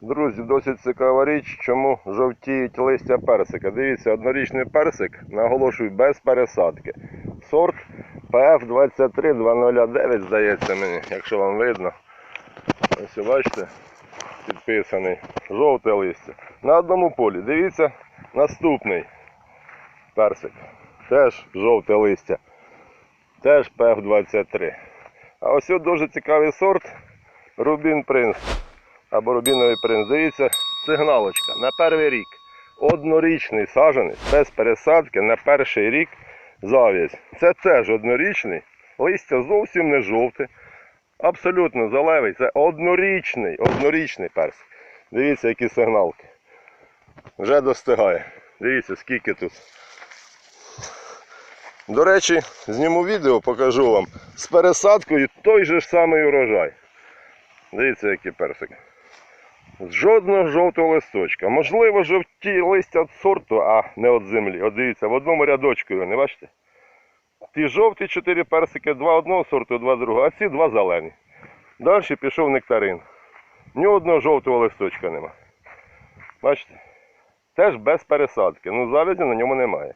Друзі, досить цікава річ, чому жовтіють листя персика. Дивіться, однорічний персик, наголошую, без пересадки. Сорт PF23209, здається мені, якщо вам видно. Ось бачите, підписаний. Жовте листя. На одному полі. Дивіться, наступний персик. Теж жовте листя. Теж PF23. А ось дуже цікавий сорт Рубін Принц або рубіновий. Дивіться, сигналочка на перший рік. Однорічний саджанець без пересадки на перший рік зав'язь. Це теж однорічний, листя зовсім не жовте, абсолютно залевий. Це однорічний, однорічний персик. Дивіться, які сигналки. Вже достигає. Дивіться, скільки тут. До речі, зніму відео, покажу вам з пересадкою той же ж самий урожай. Дивіться, який персик. Жодного жовтого листочка. Можливо, жовті листя від сорту, а не від землі. От дивіться, в одному рядочку, ви не бачите? Ті жовті чотири персики, два одного сорту, два другого, а ці два зелені. Далі пішов нектарин. Ні одного жовтого листочка нема. Бачите? Теж без пересадки. Ну завязі на ньому немає.